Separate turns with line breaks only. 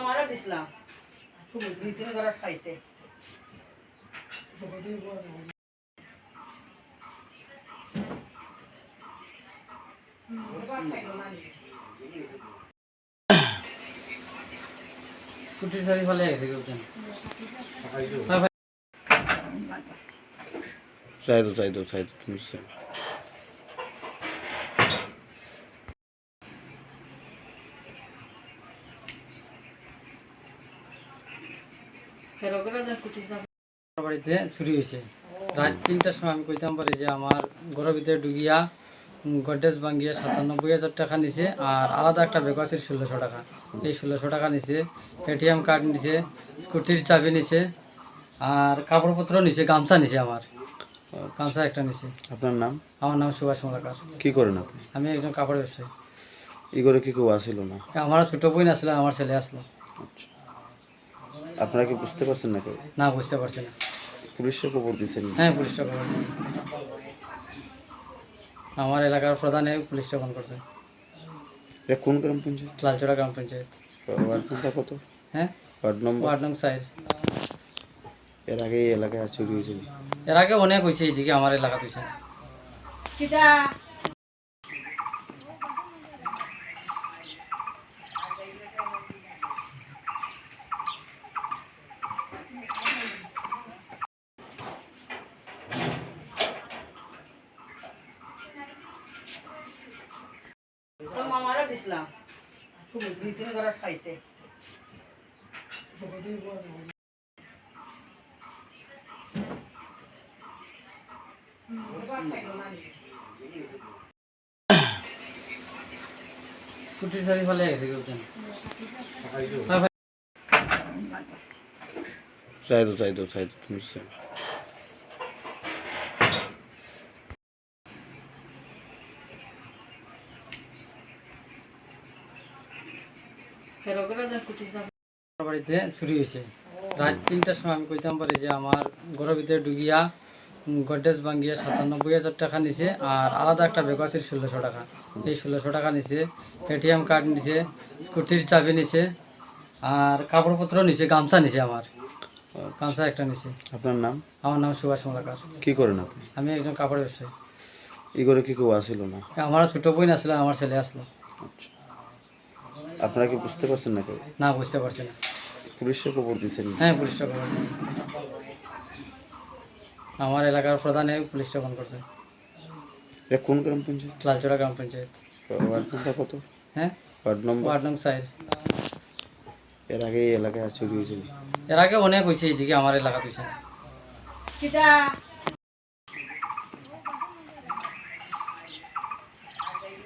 মামারও দিছিলাম দুই তিন ঘরে খাইছে।
স্কুটির চাবি ফালে গেছে কেউ
চাই দাও চাই দাও চাই দাও তুমি চাই।
ফেরো করে যে কুটি যাবে
আমার বাড়িতে চুরি হয়েছে। রাত তিনটার সময় আমি কইতাম পারি যে আমার ঘরের ভিতরে ঢুকিয়া গডরেজ ভাঙ্গিয়া সাতানব্বই হাজার টাকা নিছে আর আলাদা একটা ব্যাগ আছে ষোলোশো টাকা। এই ষোলোশো টাকা নিছে এটিএম কার্ড নিছে স্কুটির চাবি নিছে আর কাপড়পত্র নিছে গামছা নিছে আমার। গামছা একটা নিছে।
আপনার নাম?
আমার নাম সুভাষ মালাকার।
কি করেন আপনি?
আমি একজন কাপড় ব্যবসায়ী।
ই করে কি কেউ আসিল না?
আমার ছোটো বোন আসলে আমার ছেলে আসলো।
আচ্ছা। আপনারা কি বুঝতে পারছেন না কেউ
না বুঝতে পারছি না।
পুলিশে খবর দিচ্ছেন
হ্যাঁ পুলিশটা খবর দিয়েছে। আমার এলাকার প্রধানে পুলিশটা ফোন করছে।
এটা কোন গ্রাম পঞ্চায়েত?
লালচড়া গ্রাম পঞ্চায়েত।
ওয়ার্ড নম্বর কত?
হ্যাঁ?
Ward number?
ওয়ার্ড নং সাইড।
এর আগে এই এলাকায় আর চুরি হয়েছিল।
এর আগে অনেক হয়েছে এইদিকে আমার এলাকা তুইছে
মামারও দিছিলাম। দুই তিন ঘরে খাইছে।
স্কুটির চাবি ফালে গেছে কেউ
চাই দাও চাই দাও চাই দাও তুমি চাই।
ফেরো করে যে কুটি যাবে
আমার বাড়িতে চুরি হয়েছে। রাত তিনটার সময় আমি কইতাম পারি যে আমার ঘরের ভিতরে ঢুকিয়া গডরেজ ভাঙ্গিয়া সাতানব্বই হাজার টাকা নিছে আর আলাদা একটা ব্যাগ আছে ষোলোশো টাকা। এই ষোলোশো টাকা নিছে এটিএম কার্ড নিছে স্কুটির চাবি নিছে আর কাপড়পত্র নিছে গামছা নিছে আমার। গামছা একটা নিছে।
আপনার নাম?
আমার নাম সুভাষ মালাকার।
কি করেন আপনি?
আমি একজন কাপড় ব্যবসায়ী।
ই করে কি কেউ আসিল না?
আমার ছোটো বোন আসলে আমার ছেলে আসলো।
আচ্ছা। আপনারা কি বুঝতে পারছেন না কেউ
না বুঝতে পারছি না।
পুলিশে খবর দিচ্ছেন
হ্যাঁ পুলিশটা খবর দিয়েছে। আমার এলাকার প্রধানে পুলিশটা ফোন করছে।
এটা কোন গ্রাম পঞ্চায়েত?
লালচড়া গ্রাম পঞ্চায়েত।
ওয়ার্ড নম্বর কত?
হ্যাঁ?
Ward number?
ওয়ার্ড নং সাইড
এর আগে এই এলাকায় আর চুরি হয়েছিল
এর আগে অনেক হয়েছে এইদিকে আমার এলাকা তুইছে
কিটা